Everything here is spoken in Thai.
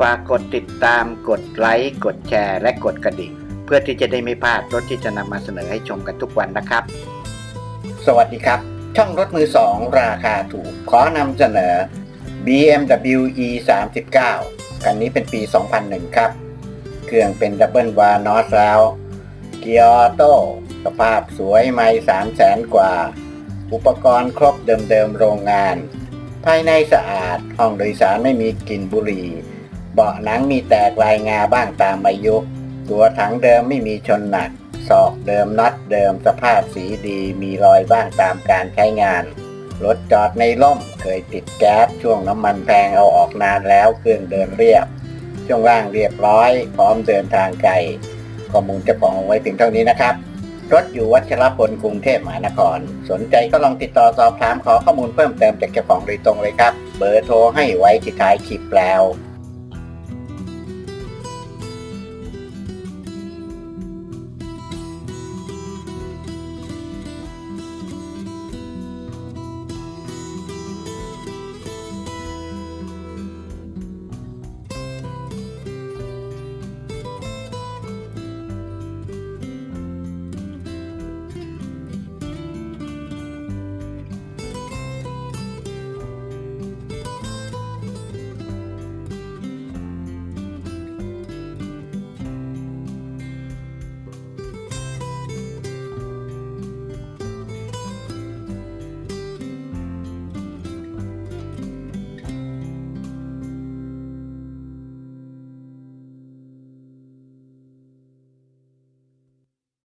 ฝากกดติดตามกดไลค์กดแชร์ และกดกระดิ่ง เพื่อที่จะได้ไม่พลาดรถที่จะนำมาเสนอให้ชมกันทุกวันนะครับ สวัสดีครับ ช่องรถมือสองราคาถูก ขอนำเสนอ BMW E 3 9 คันนี้เป็นปี 2001 ครับ เครื่องเป็นดับเบิลวานอสแล้วเกียร์ออโต้สภาพสวยไม่3 0 0แสนกว่า อุปกรณ์ครบเดิมๆโรงงาน ภายในสะอาดห้องโดยสารไม่มีกลิ่นบุหรี่ เบาะหนังมีแตกลายงาบ้างตามอายุ ตัวถังเดิมไม่มีชนหนัก ศอกเดิมน็อตเดิมสภาพสีดีมีรอยบ้างตามการใช้งาน รถจอดในร่มเคยติดแก๊สช่วงน้ำมันแพงเอาออกนานแล้วเครื่องเดินเรียบ ช่วงล่างเรียบร้อย พร้อมเดินทางไกลข้อมูลเจะของไว้เพียงเท่านี้นะครับรถอยู่วัชรพลกรุงเทพมหานคร สนใจก็ลองติดต่อสอบถามขอข้อมูลเพิ่มเติมจากเจ้าของโดยตรงเลยครับ เบอร์โทรให้ไว้ที่ท้ายคลิปแล้ว